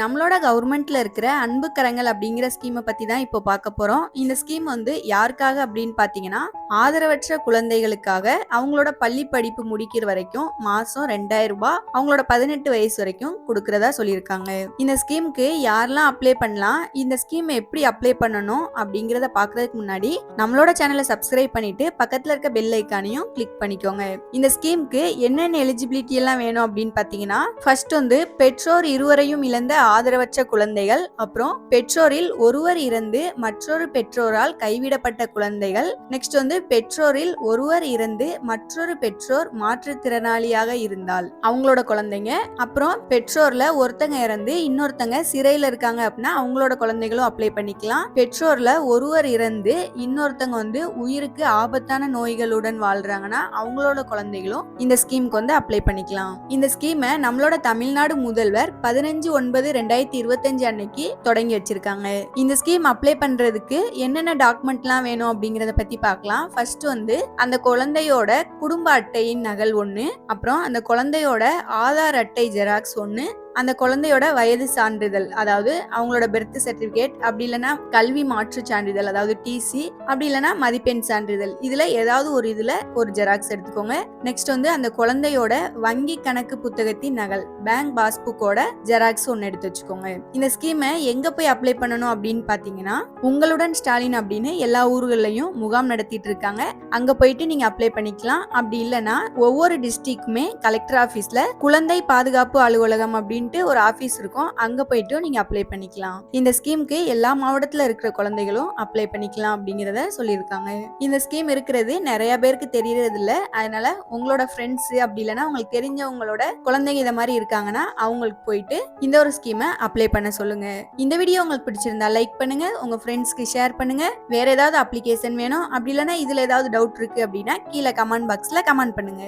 நம்மளோட கவர்மெண்ட்ல இருக்கிற அன்பு கரங்கள் அப்படிங்கிற ஸ்கீமை பத்தி தான் இப்போ பார்க்க போறோம். இந்த ஸ்கீம் வந்து யாருக்காக அப்படின்னு பாத்தீங்கன்னா ஆதரவற்ற குழந்தைகளுக்காக அவங்களோட பள்ளி படிப்பு முடிக்கிற வரைக்கும் மாசம் ரெண்டாயிரம் ரூபாய் அவங்களோட பதினெட்டு வயசு வரைக்கும் கொடுக்கறதா சொல்லியிருக்காங்க. இந்த ஸ்கீமுக்கு யாரெல்லாம் அப்ளை பண்ணலாம் இந்த ஸ்கீம் எப்படி அப்ளை பண்ணணும் அப்படிங்கறத பாக்குறதுக்கு முன்னாடி நம்மளோட சேனலை சப்ஸ்கிரைப் பண்ணிட்டு பக்கத்துல இருக்க பெல் ஐக்கானையும் கிளிக் பண்ணிக்கோங்க. இந்த ஸ்கீமுக்கு என்னென்ன எலிஜிபிலிட்டி எல்லாம் வேணும் அப்படின்னு பாத்தீங்கன்னா ஃபர்ஸ்ட் வந்து பெற்றோர் இருவரையும் இழந்த ஆதரவற்ற குழந்தைகள் அப்புறம் பெற்றோரில் ஒருவர் இறந்து மற்றொரு பெற்றோரால் கைவிடப்பட்ட குழந்தைகள். நெக்ஸ்ட் வந்து பெற்றோரில் ஒருவர் இறந்து மற்றொரு பெற்றோர் மாற்றுத்திறனாளியாக இருந்தால் அவங்களோட குழந்தைங்க. அப்புறம் பெற்றோர்ல ஒருத்தங்க இறந்து இன்னொருத்தங்க சிறையில இருக்காங்க அப்படின்னா அவங்களோட குழந்தைகளும் அப்ளை பண்ணிக்கலாம். பெற்றோர்ல ஒருவர் இறந்து இன்னொருத்தங்க வந்து உயிருக்கு ஆபத்தான நோய்களுடன் வாழ்றாங்கன்னா அவங்களோட குழந்தைகளும் இந்த ஸ்கீமுக்கு வந்து அப்ளை பண்ணிக்கலாம். இந்த ஸ்கீமை நம்மளோட தமிழ்நாடு முதல்வர் பதினஞ்சு ஒன்பது ரெண்டாயிரத்தி இருபத்தஞ்சு அன்னைக்கு தொடங்கி வச்சிருக்காங்க. இந்த ஸ்கீம் அப்ளை பண்றதுக்கு என்னென்ன டாக்குமெண்ட்லாம் வேணும் அப்படிங்கறத பத்தி பார்க்கலாம். ஃபர்ஸ்ட் வந்து அந்த குழந்தையோட குடும்ப அட்டையின் நகல் ஒன்று அப்புறம் அந்த குழந்தையோட ஆதார் அட்டை ஜெராக்ஸ் ஒன்று அந்த குழந்தையோட வயது சான்றிதழ் அதாவது அவங்களோட பெர்த் சர்டிபிகேட் அப்படி இல்லைன்னா கல்வி மாற்று சான்றிதழ் அதாவது டிசி அப்படி இல்லைன்னா மதிப்பெண் சான்றிதழ். இதுல ஏதாவது ஒரு இதுல ஒரு ஜெராக்ஸ் எடுத்துக்கோங்க. நெக்ஸ்ட் வந்து அந்த குழந்தையோட வங்கி கணக்கு புத்தகத்தின் நகல் பேங்க் பாஸ்புக்கோட ஜெராக்ஸ் ஒன்று எடுத்து வச்சுக்கோங்க. இந்த ஸ்கீமை எங்க போய் அப்ளை பண்ணணும் அப்படின்னு பாத்தீங்கன்னா உங்களுடன் ஸ்டாலின் அப்படின்னு எல்லா ஊர்கள்லயும் முகாம் நடத்திட்டு இருக்காங்க. அங்க போயிட்டு நீங்க அப்ளை பண்ணிக்கலாம். அப்படி இல்லைன்னா ஒவ்வொரு டிஸ்ட்ரிக்ட்டுமே கலெக்டர் ஆபீஸ்ல குழந்தை பாதுகாப்பு அலுவலகம் அப்படின்னு அப்படின்ட்டு ஒரு ஆஃபீஸ் இருக்கும். அங்கே போயிட்டு நீங்கள் அப்ளை பண்ணிக்கலாம். இந்த ஸ்கீமுக்கு எல்லா மாவட்டத்தில் இருக்கிற குழந்தைகளும் அப்ளை பண்ணிக்கலாம் அப்படிங்கிறத சொல்லியிருக்காங்க. இந்த ஸ்கீம் இருக்கிறது நிறைய பேருக்கு தெரியறது இல்லை அதனால உங்களோட ஃப்ரெண்ட்ஸ் அப்படி இல்லைன்னா உங்களுக்கு தெரிஞ்சவங்களோட குழந்தைங்க இதை மாதிரி இருக்காங்கன்னா அவங்களுக்கு போயிட்டு இந்த ஒரு ஸ்கீமை அப்ளை பண்ண சொல்லுங்க. இந்த வீடியோ உங்களுக்கு பிடிச்சிருந்தா லைக் பண்ணுங்க. உங்க ஃப்ரெண்ட்ஸ்க்கு ஷேர் பண்ணுங்க. வேற ஏதாவது அப்ளிகேஷன் வேணும். அப்படி இல்லைன்னா இதுல ஏதாவது டவுட் இருக்கு அப்படின்னா கீழே கமெண்ட் பாக்ஸ்ல கமெண்ட் பண்ணுங்க.